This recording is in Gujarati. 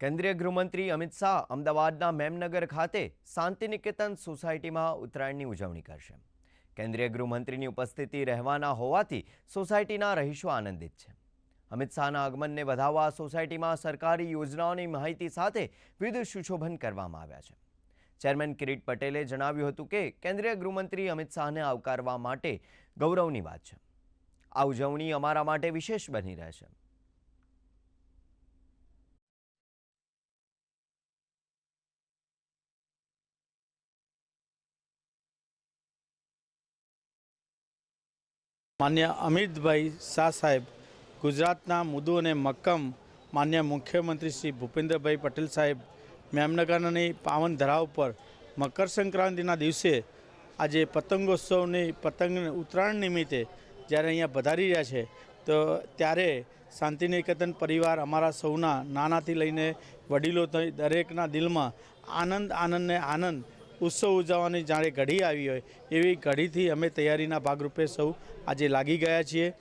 કેન્દ્રીય ગૃહમંત્રી અમિત શાહ અમદાવાદના મેમનગર ખાતે શાંતિનિકેતન સોસાયટીમાં ઉત્તરાયણની ઉજવણી કરશે. કેન્દ્રીય ગૃહમંત્રીની ઉપસ્થિતિ રહેવાના હોવાથી સોસાયટીના રહીશો આનંદિત છે. અમિત શાહના આગમનને વધાવવા સોસાયટીમાં સરકારી યોજનાઓની માહિતી સાથે વિવિધ સુશોભન કરવામાં આવ્યા છે. ચેરમેન કિરીટ પટેલે જણાવ્યું હતું કે, કેન્દ્રીય ગૃહમંત્રી અમિત શાહને આવકારવા માટે ગૌરવની વાત છે. આ ઉજવણી અમારા માટે વિશેષ બની રહેશે. માન્ય અમિતભાઈ શાહ સાહેબ, ગુજરાતના મુદુ અને મક્કમ માન્ય મુખ્યમંત્રી શ્રી ભૂપેન્દ્રભાઈ પટેલ સાહેબ, મેમનગરની પાવન ધરા ઉપર મકર સંક્રાંતિના દિવસે આજે પતંગોત્સવની પતંગ ઉત્તરાયણ નિમિત્તે જ્યારે અહીંયા પધારી રહ્યા છે, તો ત્યારે શાંતિનિકેતન પરિવાર અમારા સૌના નાનાથી લઈને વડીલો દરેકના દિલમાં આનંદ, આનંદને આનંદ ઉત્સવ ઉજવવાની જાણે ઘડી આવી હોય, એવી ઘડીથી અમે તૈયારીના ભાગરૂપે સૌ આજે લાગી ગયા છીએ.